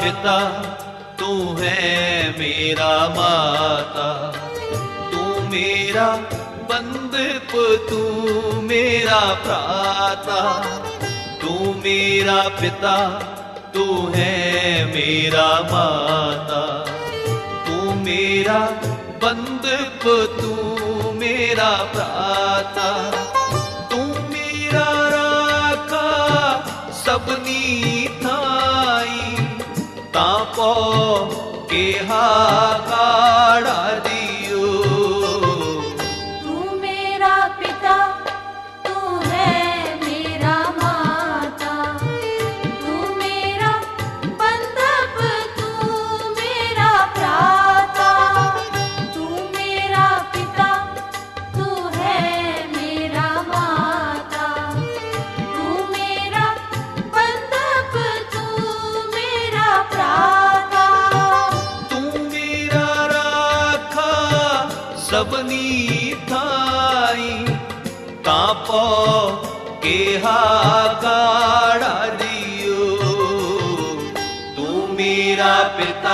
ਪਿਤਾ ਤੂੰ ਹੈ ਮੇਰਾ ਮਾਤਾ। ਤੂੰ ਮੇਰਾ ਬੰਦਪ, ਤੂੰ ਮੇਰਾ ਭਰਾਤਾ। ਤੂੰ ਮੇਰਾ ਪਿਤਾ, ਤੂੰ ਹੈ ਮੇਰਾ ਮਾਤਾ। ਤੂੰ ਮੇਰਾ ਬੰਦਪ, ਤੂੰ ਮੇਰਾ ਭਰਾਤਾ। ਤੂੰ ਮੇਰਾ ਰਾਖਾ ਸਭਨੀ हा ਮੇਰਾ ਪਿਤਾ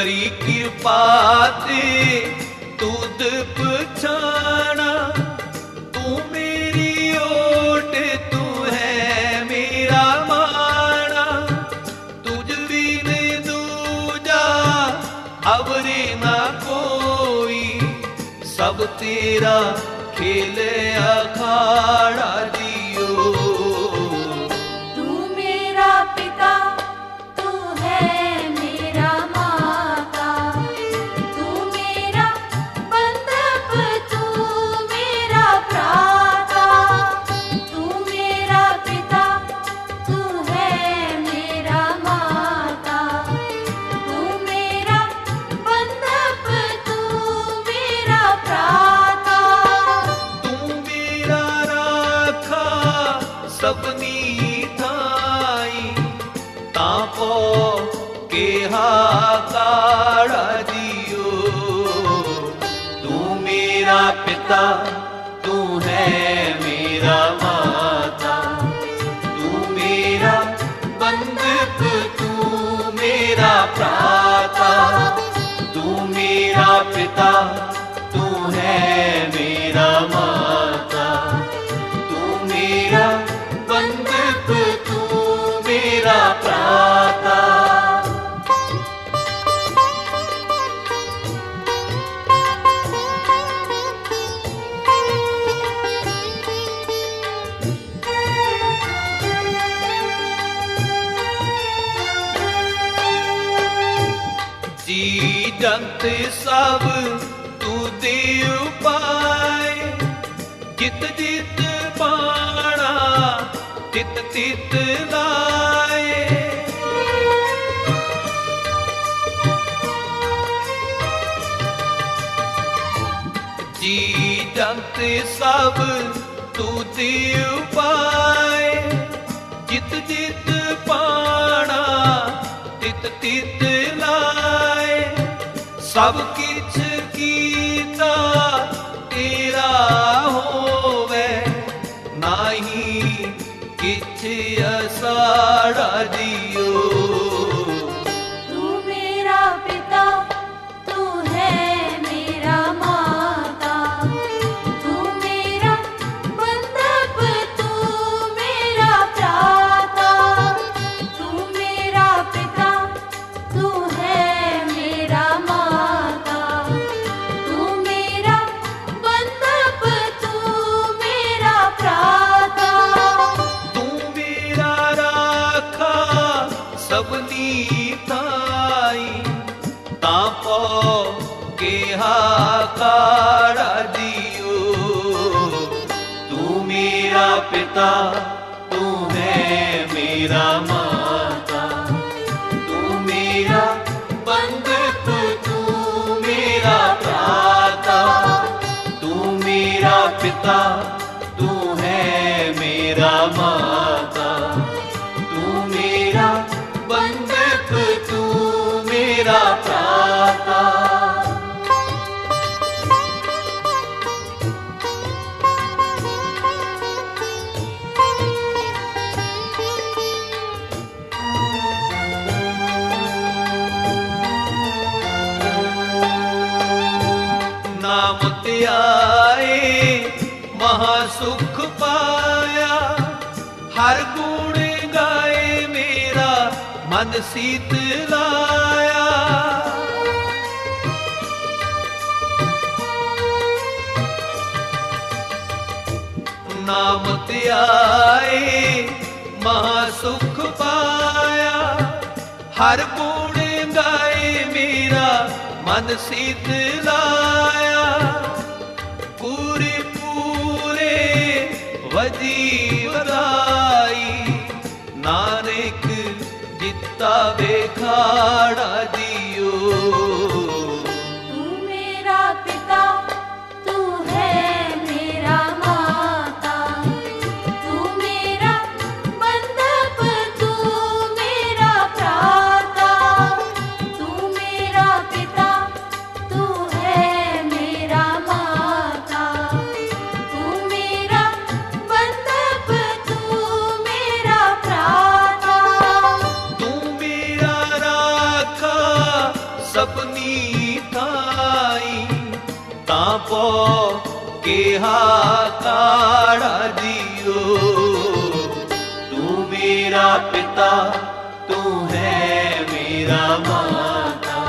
ਕਰੀ ਕਿਰਪਾ ਤੇ ਤੁਧ ਪਛਾਣਾ ਤੂੰ ਮੇਰੀ ਓਟ, ਤੂੰ ਹੈ ਮੇਰਾ ਮਾਣਾ। ਤੁਝ ਬਿਨ ਦੂਜਾ ਅਵਰੇ ਨਾ ਕੋਈ। ਸਭ ਤੇਰਾ ਖੇਲੇ ਅਖਾੜਾ ਜੰਤ ਸਭ ਤੂੰ ਦੀ ਉਪਾਇ ਜਿਤ ਜਿਤ ਪਾਣਾ ਤਿਤ ਤਿਤ ਲਾ 아버지 ਮੇਰਾ ਮਨ ਸੀਤ ਲਾਇਆ। ਨਾਮ ਧਿਆਏ ਮਹਾ ਸੁਖ ਪਾਇਆ। ਹਰ ਗੁਣ ਗਾਏ ਮੇਰਾ ਮਨ ਸੀਤ ਲਾਇਆ। ਪੂਰੇ ਪੂਰੇ ਵਜੀ ਜਿੱਤਾ ਵੇਖਾੜਾ ਕਿਹਾ ਕਾੜਾ ਦਿਓ ਤੂੰ ਮੇਰਾ ਪਿਤਾ, ਤੂੰ ਹੈ ਮੇਰਾ ਮਾਤਾ।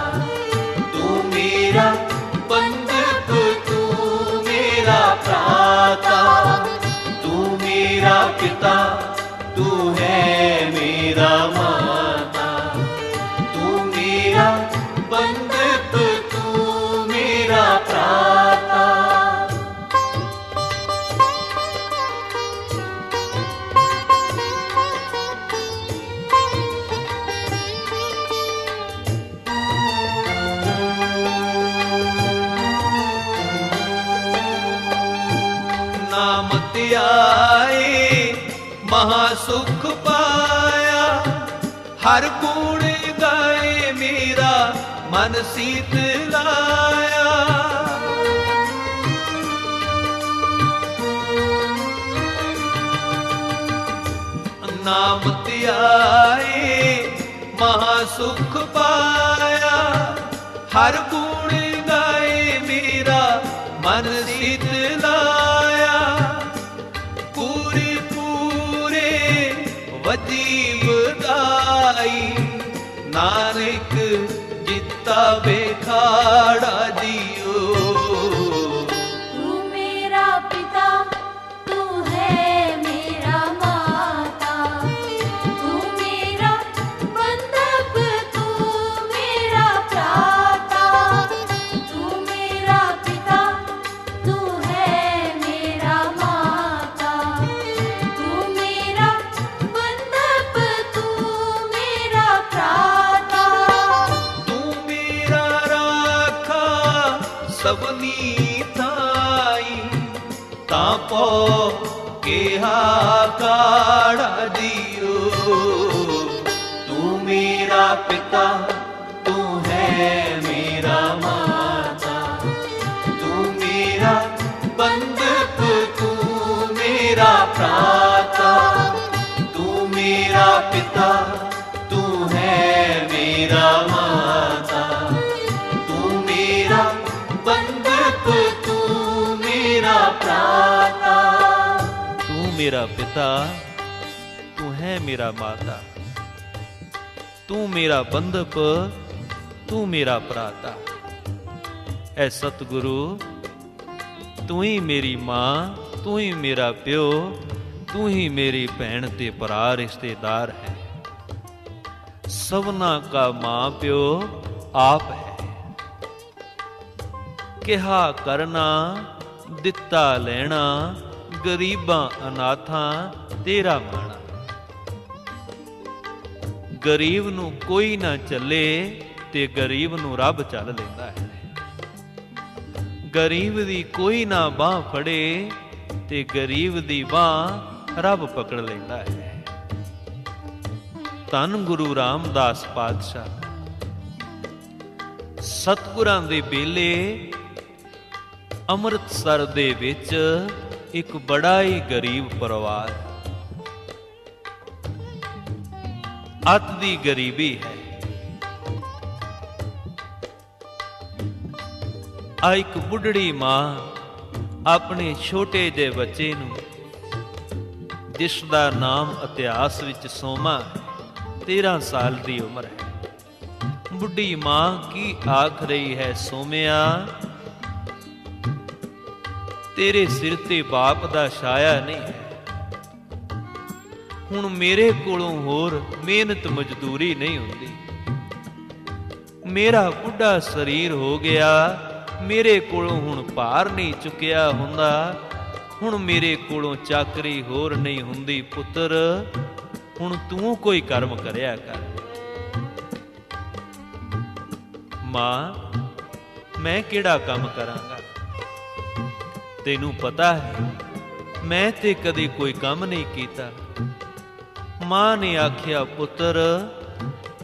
ਤੂੰ ਮੇਰਾ ਬੰਦਪ ਤੂੰ ਮੇਰਾ ਭਰਾਤਾ। ਤੂੰ ਮੇਰਾ ਪਿਤਾ, ਤੂੰ ਹੈ ਮੇਰਾ ਮਾਤਾ। ਹਰ ਗੁਣ ਗਾਏ ਮੇਰਾ ਮਨ ਸੀਤ ਲਾਇਆ। ਨਾਮ ਧਿਆਏ, ਮਹਾ ਸੁਖ ਪਾਇਆ। ਹਰ ਗੁਣ ਗਾਏ ਮੇਰਾ ਮਨ जता बाडि ਕਿਹਾ ਕਾੜਾ ਦਿਓ ਤੂੰ ਮੇਰਾ ਪਿਤਾ ਤੂੰ ਹੈ ਮੇਰਾ ਮਾਤਾ ਤੂੰ ਮੇਰਾ ਬੰਧਪ ਤੂੰ ਮੇਰਾ ਭਰਾਤਾ ਐ ਸਤਿਗੁਰੂ ਤੂੰ ਹੀ ਮੇਰੀ ਮਾਂ ਤੂੰ ਹੀ ਮੇਰਾ ਪਿਓ ਤੂੰ ਹੀ ਮੇਰੀ ਭੈਣ ਤੇ ਭਰਾ ਰਿਸ਼ਤੇਦਾਰ ਹੈ ਸਭਨਾ ਕਾ ਮਾਂ ਪਿਓ ਆਪ ਹੈ ਕਿਹਾ ਕਰਨਾ ਦਿੱਤਾ ਲੈਣਾ ਗਰੀਬਾਂ ਅਨਾਥਾਂ, ਤੇਰਾ ਮਾਣਾ। ਗਰੀਬ ਨੂੰ ਕੋਈ ਨਾ ਚੱਲੇ ਤੇ ਗਰੀਬ ਨੂੰ ਰੱਬ ਚੱਲ ਲੈਂਦਾ ਹੈ। ਗਰੀਬ ਦੀ ਕੋਈ ਨਾ ਬਾਹ ਫੜੇ ਤੇ ਗਰੀਬ ਦੀ ਬਾਹ ਰੱਬ ਪਕੜ ਲੈਂਦਾ ਹੈ। ਧੰਨ ਗੁਰੂ ਰਾਮਦਾਸ ਪਾਤਸ਼ਾਹ। ਸਤਿਗੁਰਾਂ ਦੇ ਬੇਲੇ ਅੰਮ੍ਰਿਤਸਰ ਦੇ ਵਿੱਚ ਇੱਕ ਬੜਾ ਹੀ ਗਰੀਬ ਪਰਿਵਾਰ। ਅਤ ਦੀ ਗਰੀਬੀ ਹੈ। ਆ ਇੱਕ ਬੁੱਢੜੀ ਮਾਂ ਆਪਣੇ ਛੋਟੇ ਜਿਹੇ ਬੱਚੇ ਨੂੰ, ਜਿਸ ਦਾ ਨਾਮ ਇਤਿਹਾਸ ਵਿੱਚ ਸੋਮਾ ਹੈ 13 ਸਾਲ ਦੀ ਉਮਰ ਹੈ। ਬੁੱਢੀ ਮਾਂ ਕੀ ਆਖ ਰਹੀ ਹੈ, ਸੋਮਿਆ? ਤੇਰੇ ਸਿਰ ਤੇ ਬਾਪ ਦਾ ਛਾਇਆ ਨਹੀਂ। ਹੈ ਹੁਣ ਮੇਰੇ ਕੋਲੋਂ ਹੋਰ ਮਿਹਨਤ ਮਜ਼ਦੂਰੀ ਨਹੀਂ ਹੁੰਦੀ। ਮੇਰਾ ਬੁੱਢਾ ਸਰੀਰ ਹੋ ਗਿਆ, ਮੇਰੇ ਕੋਲੋਂ ਹੁਣ ਭਾਰ ਨਹੀਂ ਚੁੱਕਿਆ ਹੁੰਦਾ। ਹੁਣ ਮੇਰੇ ਕੋਲੋਂ ਚਾਕਰੀ ਹੋਰ ਨਹੀਂ ਹੁੰਦੀ, ਪੁੱਤਰ। ਹੁਣ ਤੂੰ ਕੋਈ ਕਰਮ ਕਰਿਆ ਕਰ। ਮਾਂ, ਮੈਂ ਕਿਹੜਾ ਕੰਮ ਕਰਾਂਗਾ? ਤੈਨੂੰ ਪਤਾ ਹੈ, ਮੈਂ ਤੇ ਕਦੇ ਕੋਈ ਕੰਮ ਨਹੀਂ ਕੀਤਾ। ਮਾਂ ਨੇ ਆਖਿਆ, ਪੁੱਤਰ,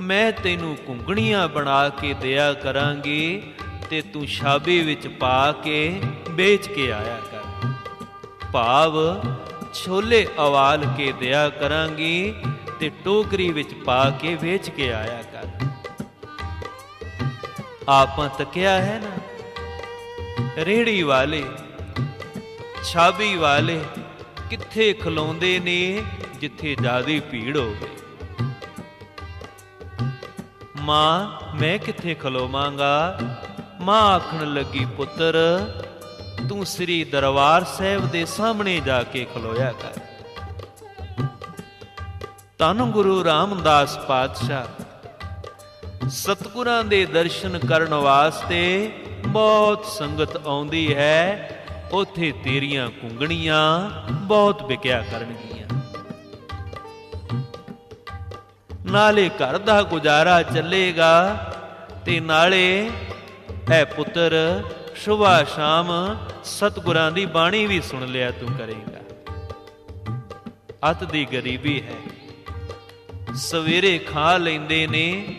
ਮੈਂ ਤੈਨੂੰ ਕੁੰਗਣੀਆਂ ਬਣਾ ਕੇ ਦਿਆ ਕਰਾਂਗੀ ਤੇ ਤੂੰ ਛਾਬੇ ਵਿੱਚ ਪਾ ਕੇ ਵੇਚ ਕੇ ਆਇਆ ਕਰ। ਭਾਵ ਛੋਲੇ ਅਵਾਲ ਕੇ ਦਿਆ ਕਰਾਂਗੀ ਤੇ ਟੋਕਰੀ ਵਿੱਚ ਪਾ ਕੇ ਵੇਚ ਕੇ ਆਇਆ ਕਰ। ਆਪਾਂ ਤੱਕਿਆ ਹੈ ਨਾ ਰੇੜੀ ਵਾਲੇ ਛਾਬੀ ਵਾਲੇ ਕਿੱਥੇ ਖਲੋਂਦੇ ਨੇ ਜਿੱਥੇ ਜਿਆਦੀ ਭੀੜ ਹੋਵੇ? ਮਾਂ, ਮੈਂ ਕਿੱਥੇ ਖਲੋਵਾਂਗਾ? ਮਾਂ ਆਖਣ ਲੱਗੀ, ਪੁੱਤਰ, ਤੂੰ ਸ੍ਰੀ ਦਰਬਾਰ ਸਾਹਿਬ ਦੇ ਸਾਹਮਣੇ ਜਾ ਕੇ ਖਲੋਇਆ ਕਰ। ਧੰਨ ਗੁਰੂ ਰਾਮਦਾਸ ਪਾਤਸ਼ਾਹ, ਸਤਿਗੁਰਾਂ ਦੇ ਦਰਸ਼ਨ ਕਰਨ ਵਾਸਤੇ ਬਹੁਤ ਸੰਗਤ ਆਉਂਦੀ ਹੈ। ਉਥੇ ਤੇਰੀਆਂ ਕੁੰਗਣੀਆਂ ਬਹੁਤ ਵਿਕਿਆ ਕਰਨਗੀਆਂ। ਨਾਲੇ ਘਰ ਦਾ ਗੁਜ਼ਾਰਾ ਚੱਲੇਗਾ ਤੇ ਨਾਲੇ ਐ ਪੁੱਤਰ ਸੁਬਾ ਸ਼ਾਮ ਸਤਿਗੁਰਾਂ ਦੀ ਬਾਣੀ ਵੀ ਸੁਣ ਲਿਆ ਤੂੰ ਕਰੇਗਾ। ਅਤ ਦੀ ਗਰੀਬੀ ਹੈ। ਸਵੇਰੇ ਖਾ ਲੈਂਦੇ ਨੇ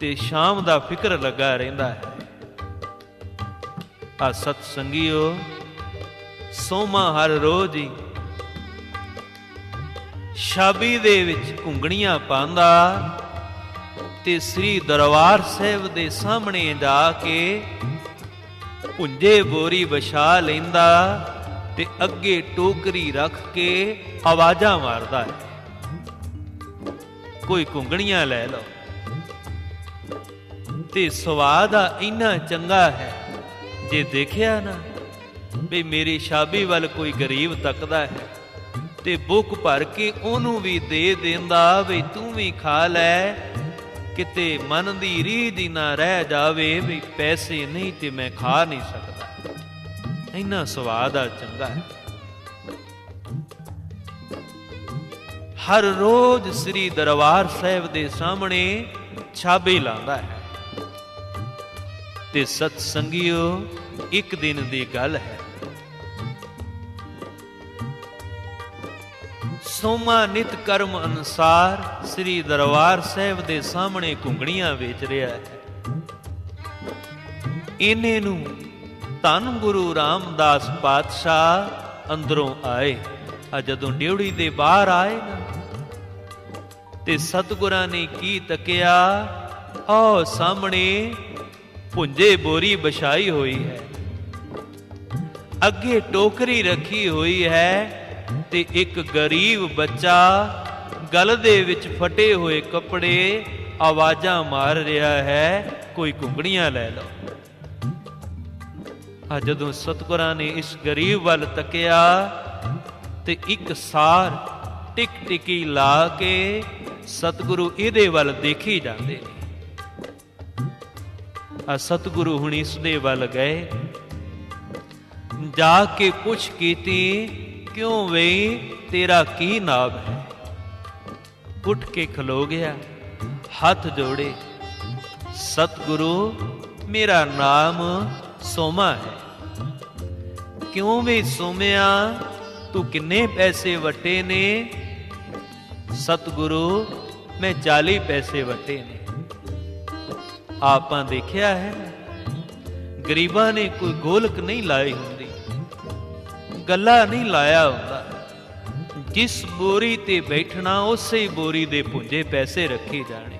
ਤੇ ਸ਼ਾਮ ਦਾ ਫਿਕਰ ਲੱਗਾ ਰਹਿੰਦਾ ਹੈ। ਆ ਸਤ ਸੰਗਿਓ, ਸੋਮਾ ਹਰ ਰੋਜ਼ ਹੀ। ਸ਼ਾਬੀ ਦੇ ਵਿੱਚ ਘੁੰਗਣੀਆਂ ਪਾਉਂਦਾ ਤੇ ਸ੍ਰੀ ਦਰਬਾਰ ਸਾਹਿਬ ਦੇ ਸਾਹਮਣੇ ਜਾ ਕੇ ਪੁੰਜੇ ਬੋਰੀ ਵਿਛਾ ਲੈਂਦਾ ਤੇ ਅੱਗੇ ਟੋਕਰੀ ਰੱਖ ਕੇ ਆਵਾਜ਼ਾਂ ਮਾਰਦਾ ਹੈ। ਕੋਈ ਕੁੰਗਣੀਆਂ ਲੈ ਲਓ। ਤੇ ਸਵਾਦ ਆ ਇੰਨਾ ਚੰਗਾ ਹੈ। ਜੇ ਦੇਖਿਆ ਨਾ ਵੀ ਮੇਰੀ ਸ਼ਾਬੀ ਵੱਲ ਕੋਈ ਗਰੀਬ ਤੱਕਦਾ ਹੈ ਤੇ ਬੁੱਕ ਭਰ ਕੇ ਉਹਨੂੰ ਵੀ ਦੇ ਦਿੰਦਾ ਵੀ ਤੂੰ ਵੀ ਖਾ ਲੈ, ਕਿਤੇ ਮਨ ਦੀ ਰੀਝ ਦੀ ਨਾ ਰਹਿ ਜਾਵੇ ਵੀ ਪੈਸੇ ਨਹੀਂ ਤੇ ਮੈਂ ਖਾ ਨਹੀਂ ਸਕਦਾ। ਇੰਨਾ ਸਵਾਦ ਆ ਚੰਗਾ ਹੈ। ਹਰ ਰੋਜ਼ ਸ੍ਰੀ ਦਰਬਾਰ ਸਾਹਿਬ ਦੇ ਸਾਹਮਣੇ ਛਾਬੇ ਲਾਉਂਦਾ ਹੈ। ਤੇ ਸਤ ਸੰਗਿਓ ਇੱਕ ਦਿਨ ਦੀ ਗੱਲ ਹੈ। ਸੋਮਾ ਨਿਤ ਕਰਮ ਅਨੁਸਾਰ ਸ੍ਰੀ ਦਰਬਾਰ ਸਾਹਿਬ ਦੇ ਸਾਹਮਣੇ ਘੁੰਗਣੀਆਂ ਵੇਚ ਰਿਹਾ ਹੈ। ਇਹਨੇ ਨੂੰ ਧੰਨ ਗੁਰੂ ਰਾਮਦਾਸ ਪਾਤਸ਼ਾਹ ਅੰਦਰੋਂ ਆਏ। ਆ ਜਦੋਂ ਡਿਉੜੀ ਦੇ ਬਾਹਰ ਆਏ ਨਾ, ਤੇ ਸਤਿਗੁਰਾਂ ਨੇ ਕੀ ਤੱਕਿਆ? ਆਹ ਸਾਹਮਣੇ ਪੁੰਜੇ ਬੋਰੀ ਬਛਾਈ ਹੋਈ ਹੈ। ਅੱਗੇ ਟੋਕਰੀ ਰੱਖੀ ਹੋਈ ਹੈ ਤੇ ਇੱਕ ਗਰੀਬ ਬੱਚਾ ਗਲ ਦੇ ਵਿੱਚ ਫਟੇ ਹੋਏ ਕੱਪੜੇ ਆਵਾਜ਼ਾਂ ਮਾਰ ਰਿਹਾ ਹੈ, ਕੋਈ ਕੁੰਗੜੀਆਂ ਲੈ ਲਓ। ਆ ਜਦੋਂ ਸਤਗੁਰਾਂ ਨੇ ਇਸ ਗਰੀਬ ਵੱਲ ਤੱਕਿਆ ਤੇ ਇੱਕ ਸਾਰ ਟਿਕ ਟਿਕੀ ਲਾ ਕੇ ਸਤਿਗੁਰੂ ਇਹਦੇ ਵੱਲ ਦੇਖੀ ਜਾਂਦੇ ਨੇ। ਆ ਸਤਿਗੁਰੂ ਹੁਣ ਇਸ ਦੇ ਵੱਲ ਗਏ ਜਾ ਕੇ ਪੁੱਛ ਕੀਤੀ ਕਿਉਂ ਵੇ ਤੇਰਾ ਕੀ ਨਾਮ ਹੈ ਉੱਠ ਕੇ ਖਲੋ ਗਿਆ ਹੱਥ ਜੋੜੇ ਸਤਿਗੁਰੂ ਮੇਰਾ ਨਾਮ ਸੋਮਾ ਹੈ ਕਿਉਂ ਵੇ ਸੋਮਿਆ ਤੂੰ ਕਿੰਨੇ ਪੈਸੇ ਵਟੇ ਨੇ ਸਤਿਗੁਰੂ ਮੈਂ 40 ਪੈਸੇ ਵਟੇ ਨੇ ਆਪਾਂ ਦੇਖਿਆ ਹੈ, ਗਰੀਬਾਂ ਨੇ ਕੋਈ ਗੋਲਕ ਨਹੀਂ ਲਾਈ ਹੁੰਦੀ, ਗੱਲਾ ਨਹੀਂ ਲਾਇਆ ਹੁੰਦਾ। ਜਿਸ ਬੋਰੀ ਤੇ ਬੈਠਣਾ, ਉਸੇ ਬੋਰੀ ਦੇ ਪੁੰਜੇ ਪੈਸੇ ਰੱਖੇ ਜਾਣੇ।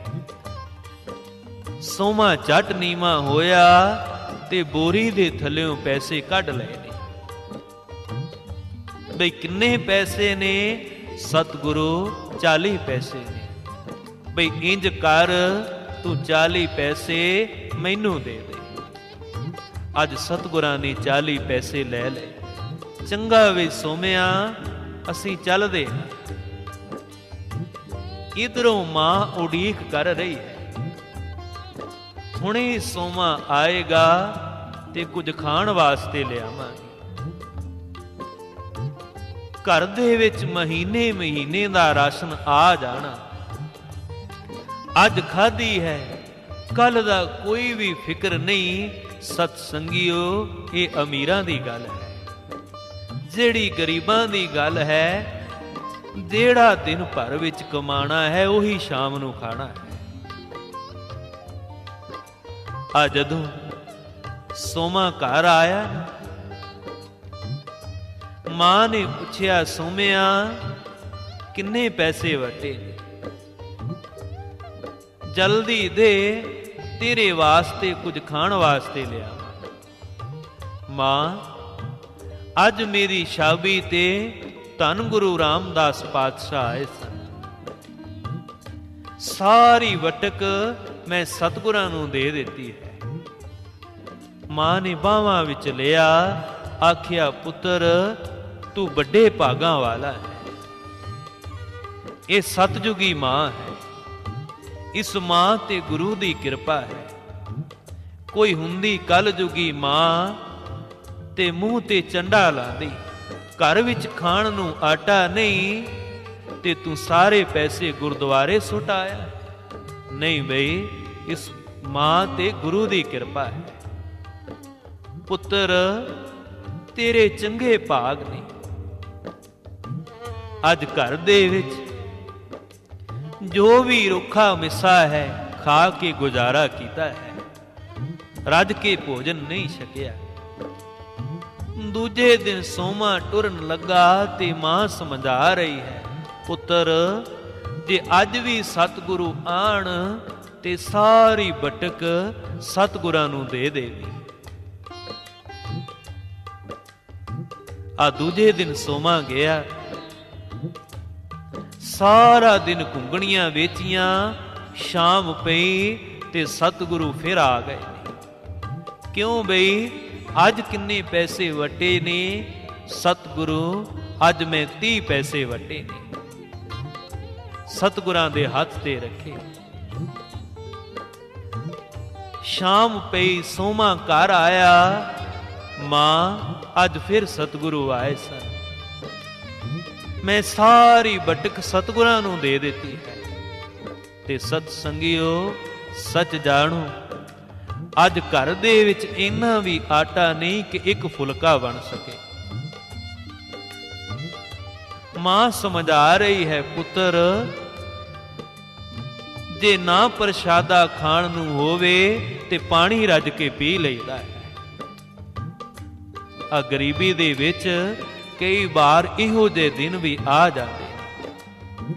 ਸੋਮਾ ਜੱਟ ਨੀਵਾ ਹੋਇਆ ਤੇ ਬੋਰੀ ਦੇ ਥੱਲੇੋਂ ਪੈਸੇ ਕੱਢ ਲਏ ਨੇ। ਬਈ ਕਿੰਨੇ ਪੈਸੇ ਨੇ? ਸਤਿਗੁਰੂ 40 ਪੈਸੇ ਨੇ। ਬਈ ਇੰਜ ਕਰ ਤੂੰ 40 ਪੈਸੇ ਮੈਨੂੰ ਦੇ ਦੇ। ਅੱਜ ਸਤਿਗੁਰਾਂ ਨੇ 40 ਪੈਸੇ ਲੈ ਲਏ। ਚੰਗਾ ਵੇ ਸੋਮਿਆ, ਅਸੀਂ ਚੱਲਦੇ ਹਾਂ। ਇਧਰੋਂ ਮਾਂ ਉਡੀਕ ਕਰ ਰਹੀ ਹੈ? ਹੁਣੇ ਸੋਮਾ ਆਏਗਾ ਤੇ ਕੁਝ ਖਾਣ ਵਾਸਤੇ ਲਿਆਵਾਂਗੇ। ਘਰ ਦੇ ਵਿੱਚ ਮਹੀਨੇ ਮਹੀਨੇ ਦਾ ਰਾਸ਼ਨ ਆ ਜਾਣਾ। ਅੱਜ ਖਾਦੀ ਹੈ। ਕੱਲ ਦਾ ਕੋਈ ਵੀ ਫਿਕਰ ਨਹੀਂ। ਸਤ ਸੰਗਿਓ ਇਹ ਅਮੀਰਾਂ ਦੀ ਗੱਲ ਹੈ। ਜਿਹੜੀ ਗਰੀਬਾਂ ਦੀ ਗੱਲ ਹੈ, ਜਿਹੜਾ ਦਿਨ ਭਰ ਵਿੱਚ ਕਮਾਣਾ ਹੈ, ਉਹੀ ਸ਼ਾਮ ਨੂੰ ਖਾਣਾ ਹੈ। ਆ ਜਦੋਂ ਸੋਮਾ ਘਰ ਆਇਆ, ਮਾਂ ਨੇ ਪੁੱਛਿਆ, ਸੋਮਿਆ, ਕਿੰਨੇ ਪੈਸੇ ਵਟੇ ਨੇ? ਜਲਦੀ ਦੇ, ਤੇਰੇ ਵਾਸਤੇ ਕੁਝ ਖਾਣ ਵਾਸਤੇ ਲਿਆ ਮਾਂ, ਅੱਜ ਮੇਰੀ ਸ਼ਾਬੀ ਤੇ ਧੰਨ ਗੁਰੂ ਰਾਮਦਾਸ ਪਾਤਸ਼ਾਹ ਆਏ ਸਨ। ਸਾਰੀ ਵਟਕ ਮੈਂ ਸਤਿਗੁਰਾਂ ਨੂੰ ਦੇ ਦਿੱਤੀ ਹੈ। ਮਾਂ ਨੇ ਬਾਹਾਂ ਵਿੱਚ ਲਿਆ, ਆਖਿਆ, ਪੁੱਤਰ, ਤੂੰ ਵੱਡੇ ਭਾਗਾਂ ਵਾਲਾ ਹੈ। ਇਹ ਸਤਜੁਗੀ ਮਾਂ ਹੈ। ਇਸ ਮਾਂ ਤੇ ਗੁਰੂ ਦੀ ਕਿਰਪਾ ਹੈ। ਕੋਈ ਹੁੰਦੀ ਕਲ ਜੁਗੀ ਮਾਂ ਤੇ ਮੂੰਹ ਤੇ ਚੰਡਾ ਲਾਦੀ ਘਰ ਵਿੱਚ ਖਾਣ ਨੂੰ ਆਟਾ ਨਹੀਂ ਤੇ ਤੂੰ ਸਾਰੇ ਪੈਸੇ ਗੁਰਦੁਆਰੇ ਸੁੱਟ ਆਇਆ। ਨਹੀਂ ਬਈ, ਇਸ ਮਾਂ ਤੇ ਗੁਰੂ ਦੀ ਕਿਰਪਾ ਹੈ। ਪੁੱਤਰ, ਤੇਰੇ ਚੰਗੇ ਭਾਗ ਨੇ। ਅੱਜ ਘਰ ਦੇ ਵਿੱਚ ਜੋ ਵੀ ਰੁੱਖਾ ਮਿੱਸਾ ਹੈ, ਖਾ ਕੇ ਗੁਜ਼ਾਰਾ ਕੀਤਾ ਹੈ। ਰੱਜ ਕੇ ਭੋਜਨ ਨਹੀਂ ਛਕਿਆ। ਦੂਜੇ ਦਿਨ ਸੋਮਾ ਟੁਰਨ ਲੱਗਾ ਤੇ ਮਾਂ ਸਮਝਾ ਰਹੀ ਹੈ। ਪੁੱਤਰ, ਜੇ ਅੱਜ ਵੀ ਸਤਿਗੁਰੂ ਆਣ ਤੇ ਸਾਰੀ ਬਟਕ ਸਤਿਗੁਰਾਂ ਨੂੰ ਦੇ ਦੇਵੀ। ਆ ਦੂਜੇ ਦਿਨ ਸੋਮਾ ਗਿਆ ਸਾਰਾ ਦਿਨ ਘੁੰਗਣੀਆਂ ਵੇਚੀਆਂ, ਸ਼ਾਮ ਪਈ ਤੇ ਸਤਿਗੁਰੂ ਫਿਰ ਆ ਗਏ। ਕਿਉਂ ਬਈ? ਅੱਜ ਕਿੰਨੇ ਪੈਸੇ ਵਟੇ ਨੇ? ਸਤਿਗੁਰੂ, ਅੱਜ ਮੈਂ 30 ਪੈਸੇ ਵਟੇ ਨੇ। ਸਤਿਗੁਰਾਂ ਦੇ ਹੱਥ ਤੇ ਰੱਖੇ। ਸ਼ਾਮ ਪਈ, ਸੋਮਾ ਘਰ ਆਇਆ। ਮਾਂ, ਅੱਜ ਫਿਰ ਸਤਿਗੁਰੂ ਆਏ ਸਨ। ਮੈਂ ਸਾਰੀ ਬਟਕ ਸਤਿਗੁਰਾਂ ਨੂੰ ਦੇ ਦਿੱਤੀ ਹੈ। ਤੇ ਸਤ ਸੰਗਿਓ ਸੱਚ ਜਾਣੋ, ਅੱਜ ਘਰ ਦੇ ਵਿੱਚ ਇੰਨਾ ਵੀ ਆਟਾ ਨਹੀਂ ਕਿ ਇੱਕ ਫੁਲਕਾ ਬਣ ਸਕੇ। ਮਾਂ ਸਮਝਾ ਰਹੀ ਹੈ ਪੁੱਤਰ, ਜੇ ਨਾ ਪ੍ਰਸ਼ਾਦਾ ਖਾਣ ਨੂੰ ਹੋਵੇ ਤੇ ਪਾਣੀ ਰੱਜ ਕੇ ਪੀ ਲਈਦਾ ਹੈ। ਆ ਗਰੀਬੀ ਦੇ ਵਿੱਚ ਕਈ ਵਾਰ ਇਹੋ ਜਿਹੇ ਦਿਨ ਵੀ ਆ ਜਾਂਦੇ ਨੇ।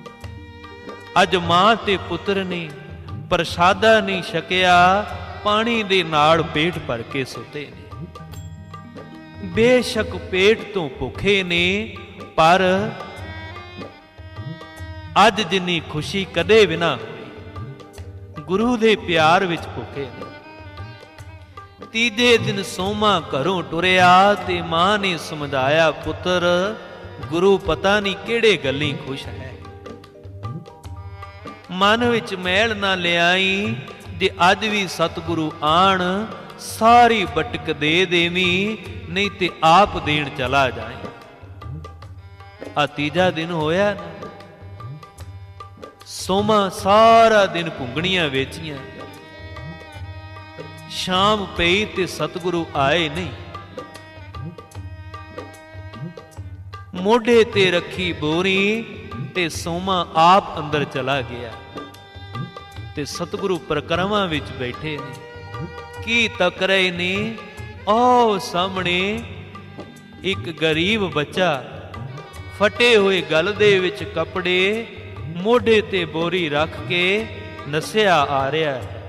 ਅੱਜ ਮਾਂ ਤੇ ਪੁੱਤਰ ਨੇ ਪ੍ਰਸ਼ਾਦਾ ਨਹੀਂ ਛਕਿਆ, ਪਾਣੀ ਦੇ ਨਾਲ ਪੇਟ ਭਰ ਕੇ ਸੁੱਤੇ ਨੇ ਬੇਸ਼ੱਕ ਪੇਟ ਤੋਂ ਭੁੱਖੇ ਨੇ, ਪਰ ਅੱਜ ਜਿੰਨੀ ਖੁਸ਼ੀ ਕਦੇ ਵੀ ਨਾ ਹੋਈ, ਗੁਰੂ ਦੇ ਪਿਆਰ ਵਿੱਚ ਭੁੱਖੇ ਨੇ ਤੀਜੇ ਦਿਨ ਸੋਮਾ ਘਰੋਂ ਟੁਰਿਆ ਤੇ ਮਾਂ ਨੇ ਸਮਝਾਇਆ, ਪੁੱਤਰ, ਗੁਰੂ ਪਤਾ ਨਹੀਂ ਕਿਹੜੇ ਗੱਲੀ ਖੁਸ਼ ਹੈ। ਮਨ ਵਿੱਚ ਮੈਲ ਨਾ ਲਿਆਈ ਜੇ ਅੱਜ ਵੀ ਸਤਿਗੁਰੂ ਆਣ, ਸਾਰੀ ਬਟਕ ਦੇ ਦੇਵੀ, ਨਹੀਂ ਤੇ ਆਪ ਦੇਣ ਚਲਾ ਜਾਏ ਆ ਤੀਜਾ ਦਿਨ ਹੋਇਆ। ਨਾ ਸੋਮਾ ਸਾਰਾ ਦਿਨ ਪੁੰਗਣੀਆਂ ਵੇਚੀਆਂ। ਸ਼ਾਮ ਪਈ ਤੇ ਸਤਿਗੁਰੂ ਆਏ ਨਹੀਂ। ਮੋਢੇ ਤੇ ਰੱਖੀ ਬੋਰੀ ਤੇ ਸੋਮਾ ਆਪ ਅੰਦਰ ਚਲਾ ਗਿਆ। ਤੇ ਸਤਿਗੁਰੂ ਪ੍ਰਕਰਮਾਂ ਵਿੱਚ ਬੈਠੇ ਨੇ। ਕੀ ਤੱਕ ਰਹੇ ਨੇ? ਉਹ ਸਾਹਮਣੇ ਇੱਕ ਗਰੀਬ ਬੱਚਾ ਫਟੇ ਹੋਏ ਗਲ ਦੇ ਵਿੱਚ ਕੱਪੜੇ ਮੋਢੇ ਤੇ ਬੋਰੀ ਰੱਖ ਕੇ ਨਸਿਆ ਆ ਰਿਹਾ ਹੈ।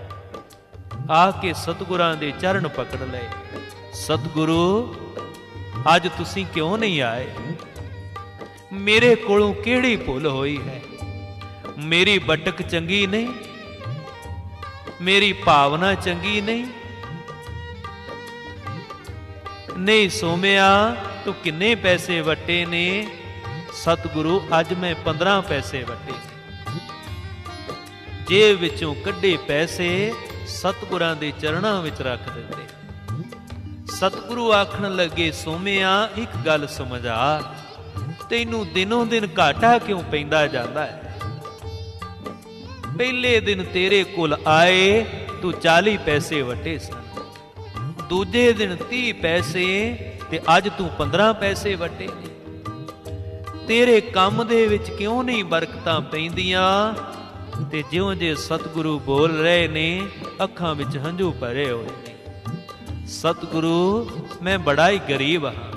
ਆ ਕੇ ਸਤਿਗੁਰਾਂ ਦੇ ਚਰਨ ਪਕੜ ਲਏ। ਸਤਿਗੁਰੂ, ਅੱਜ ਤੁਸੀਂ ਕਿਉਂ ਨਹੀਂ ਆਏ? ਮੇਰੇ ਕੋਲੋਂ ਕਿਹੜੀ ਭੁੱਲ ਹੋਈ ਹੈ? ਮੇਰੀ ਬਟਕ ਚੰਗੀ ਨਹੀਂ, ਮੇਰੀ ਭਾਵਨਾ ਚੰਗੀ ਨਹੀਂ। ਨਹੀਂ ਸੋਮਿਆ, ਤੂੰ ਕਿੰਨੇ ਪੈਸੇ ਵਟੇ ਨੇ? ਸਤਿਗੁਰੂ, ਅੱਜ ਮੈਂ 15 ਪੈਸੇ ਵਟੇ। ਜੇਬ ਵਿੱਚੋਂ ਕੱਢੇ ਪੈਸੇ ਸਤਿਗੁਰਾਂ ਦੇ ਚਰਨਾਂ ਵਿੱਚ ਰੱਖ ਦਿੱਤੇ ਸਤਿਗੁਰੂ ਆਖਣ ਲੱਗੇ, ਸੋਮਿਆ, ਇੱਕ ਗੱਲ ਸਮਝ ਆ। ਤੈਨੂੰ ਦਿਨੋਂ ਦਿਨ ਘਾਟਾ ਕਿਉਂ ਪੈਂਦਾ ਜਾਂਦਾ ਹੈ? ਪਹਿਲੇ ਦਿਨ ਤੇਰੇ ਕੋਲ ਆਏ, ਤੂੰ 40 ਪੈਸੇ ਵਟੇ ਸਨ। ਦੂਜੇ ਦਿਨ 30 ਪੈਸੇ, ਤੇ ਅੱਜ ਤੂੰ 15 ਪੈਸੇ ਵਟੇ। ਤੇਰੇ ਕੰਮ ਦੇ ਵਿੱਚ ਕਿਉਂ ਨਹੀਂ ਬਰਕਤਾਂ ਪੈਂਦੀਆਂ? ਤੇ ਜਿਉਂ ਜੇ ਸਤਿਗੁਰੂ ਬੋਲ ਰਹੇ ਨੇ, ਅੱਖਾਂ ਵਿੱਚ ਹੰਝੂ ਭਰੇ ਹੋਏ ਨੇ। ਸਤਿਗੁਰੂ, ਮੈਂ ਬੜਾ ਹੀ ਗਰੀਬ ਹਾਂ।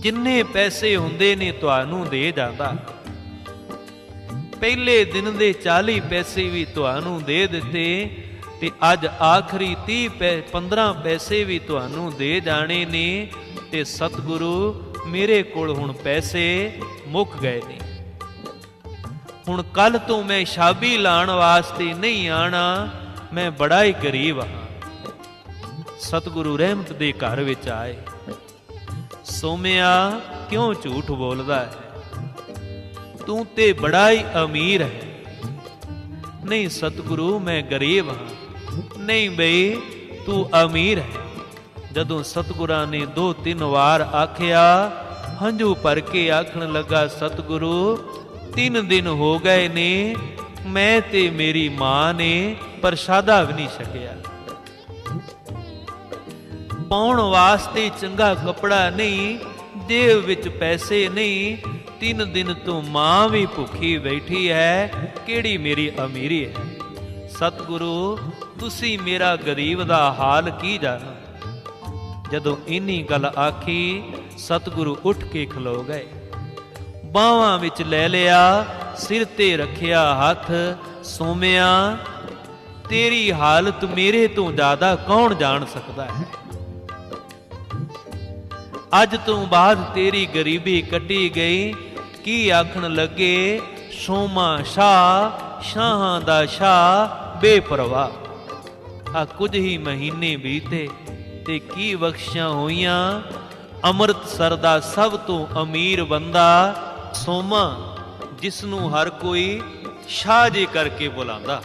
ਜਿੰਨੇ ਪੈਸੇ ਹੁੰਦੇ ਨੇ ਤੁਹਾਨੂੰ ਦੇ ਜਾਂਦਾ। ਪਹਿਲੇ ਦਿਨ ਦੇ 40 ਪੈਸੇ ਵੀ ਤੁਹਾਨੂੰ ਦੇ ਦਿੱਤੇ ਤੇ ਅੱਜ ਆਖਰੀ 30 ਪੈ 15 ਪੈਸੇ ਵੀ ਤੁਹਾਨੂੰ ਦੇ ਜਾਣੇ ਨੇ ਤੇ ਸਤਿਗੁਰੂ ਮੇਰੇ ਕੋਲ ਹੁਣ ਪੈਸੇ ਮੁੱਕ ਗਏ ਨੇ। ਹੁਣ ਕੱਲ ਤੋਂ ਮੈਂ ਸ਼ਾਬੀ ਲਾਣ ਵਾਸਤੇ ਨਹੀਂ ਆਣਾ, ਮੈਂ ਬੜਾ ਹੀ ਗਰੀਬ ਹਾਂ। ਸਤਿਗੁਰੂ ਰਹਿਮਤ ਦੇ ਘਰ ਵਿੱਚ ਆਏ। ਸੋਮਿਆ, ਕਿਉਂ ਝੂਠ ਬੋਲਦਾ ਹੈ? ਤੂੰ ਤੇ ਬੜਾ ਹੀ ਅਮੀਰ ਹੈ। ਨਹੀਂ ਸਤਿਗੁਰੂ, ਮੈਂ ਗਰੀਬ ਹਾਂ। ਨਹੀਂ ਬਈ, ਤੂੰ ਅਮੀਰ ਹੈ। ਜਦੋਂ ਸਤਿਗੁਰਾਂ ਨੇ ਦੋ ਤਿੰਨ ਵਾਰ ਆਖਿਆ, ਹੰਝੂ ਭਰ ਕੇ ਆਖਣ ਲੱਗਾ, ਸਤਿਗੁਰੂ ਤਿੰਨ ਦਿਨ ਹੋ ਗਏ ਨੇ, ਮੈਂ ਤੇ ਮੇਰੀ ਮਾਂ ਨੇ ਪ੍ਰਸ਼ਾਦਾ ਵੀ ਨਹੀਂ ਛਕਿਆ। ਪਾਉਣ ਵਾਸਤੇ ਚੰਗਾ ਕੱਪੜਾ ਨਹੀਂ, ਜੇਬ ਵਿੱਚ ਪੈਸੇ ਨਹੀਂ, ਤਿੰਨ ਦਿਨ ਤੋਂ ਮਾਂ ਵੀ ਭੁੱਖੀ ਬੈਠੀ ਹੈ, ਕਿਹੜੀ ਮੇਰੀ ਅਮੀਰੀ ਹੈ? ਸਤਿਗੁਰੂ, ਤੁਸੀਂ ਮੇਰਾ ਗਰੀਬ ਦਾ ਹਾਲ ਕੀ ਜਾਣੋ? ਜਦੋਂ ਇੰਨੀ ਗੱਲ ਆਖੀ, ਸਤਿਗੁਰੂ ਉੱਠ ਕੇ ਖਲੋ ਗਏ। ਬਾਹਾਂ ਵਿੱਚ ਲੈ ਲਿਆ, ਸਿਰ ਤੇ ਰੱਖਿਆ ਹੱਥ, ਸੋਮਿਆ, ਤੇਰੀ ਹਾਲਤ ਮੇਰੇ ਤੋਂ ਜ਼ਿਆਦਾ ਕੌਣ ਜਾਣ ਸਕਦਾ ਹੈ? ਅੱਜ ਤੋਂ ਬਾਅਦ ਤੇਰੀ ਗਰੀਬੀ ਕੱਟੀ ਗਈ। ਕੀ ਆਖਣ ਲੱਗੇ? ਸੋਮਾ ਸ਼ਾ ਸ਼ਾਹਾਂ ਦਾ ਸ਼ਾ ਬੇਪਰਵਾਹ। ਆ ਕੁਝ ਹੀ ਮਹੀਨੇ ਬੀਤੇ ਤੇ ਕੀ ਬਖਸ਼ਾਂ ਹੋਈਆਂ? ਅੰਮ੍ਰਿਤਸਰ ਦਾ ਸਭ ਤੋਂ ਅਮੀਰ ਬੰਦਾ ਸੋਮਾ ਜਿਸ ਨੂੰ ਹਰ ਕੋਈ ਸ਼ਾਹ ਜੇ ਕਰਕੇ ਬੁਲਾਉਂਦਾ।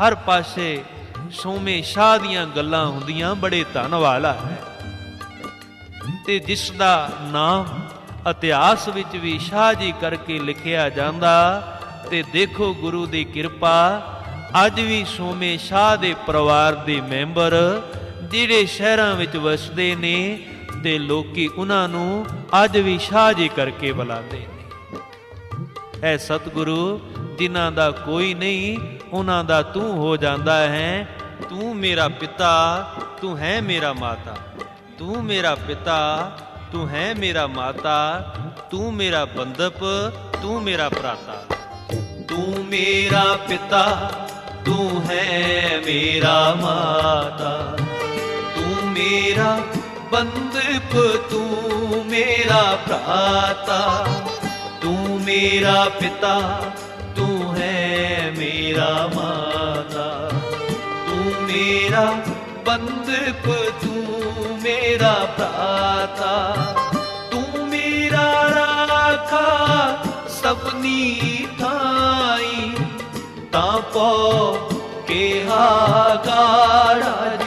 ਹਰ ਪਾਸੇ ਸੋਮੇ ਸ਼ਾਹ ਦੀਆਂ ਗੱਲਾਂ ਹੁੰਦੀਆਂ, ਬੜੇ ਧਨ ਵਾਲਾ ਹੈ। ਤੇ ਜਿਸ ਦਾ ਨਾਮ ਇਤਿਹਾਸ ਵਿੱਚ ਵੀ ਸ਼ਾਹ ਜੀ ਕਰਕੇ ਲਿਖਿਆ ਜਾਂਦਾ, ਤੇ ਦੇਖੋ ਗੁਰੂ ਦੀ ਕਿਰਪਾ, ਅੱਜ ਵੀ ਸੋਮੇ ਸ਼ਾਹ ਦੇ ਪਰਿਵਾਰ ਦੇ ਮੈਂਬਰ, ਜਿਹੜੇ ਸ਼ਹਿਰਾਂ ਵਿੱਚ ਵਸਦੇ ਨੇ, ਤੇ ਲੋਕੀ ਉਹਨਾਂ ਨੂੰ ਅੱਜ ਵੀ ਸ਼ਾਹ ਜੀ ਕਰਕੇ ਬੁਲਾਉਂਦੇ ਨੇ। ਐ ਸਤਿਗੁਰੂ, ਜਿਨ੍ਹਾਂ ਦਾ ਕੋਈ ਨਹੀਂ, ਉਹਨਾਂ ਦਾ ਤੂੰ ਹੋ ਜਾਂਦਾ ਹੈ। ਤੂੰ ਮੇਰਾ ਪਿਤਾ, ਤੂੰ ਹੈ ਮੇਰਾ ਮਾਤਾ। ਤੂੰ ਮੇਰਾ ਪਿਤਾ, ਤੂੰ ਹੈ ਮੇਰਾ ਮਾਤਾ। ਤੂੰ ਮੇਰਾ ਬੰਦਪ ਤੂੰ ਮੇਰਾ ਭਰਾਤਾ। ਤੂੰ ਮੇਰਾ ਪਿਤਾ, ਤੂੰ ਹੈ ਮੇਰਾ ਮਾਤਾ। ਤੂੰ ਮੇਰਾ ਬੰਦਪ ਤੂੰ ਮੇਰਾ ਭਰਾਤਾ। ਮੇਰਾ ਪਿਤਾ, ਤੂੰ ਹੈ ਮੇਰਾ ਮਾਤਾ। ਤੂੰ ਮੇਰਾ ਬੰਦਪ ਤੂੰ ਮੇਰਾ ਭਰਾਤਾ। ਤੂੰ ਮੇਰਾ ਰਾਖਾ, ਸਭਨੀ ਥਾਈ। ਤਾਂ ਪੋ ਕਿਹਾ ਕਾੜਾ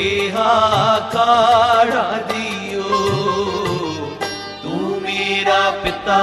ਕਿਹਾ ਕਾੜਾ ਦਿਓ। ਤੂੰ ਮੇਰਾ ਪਿਤਾ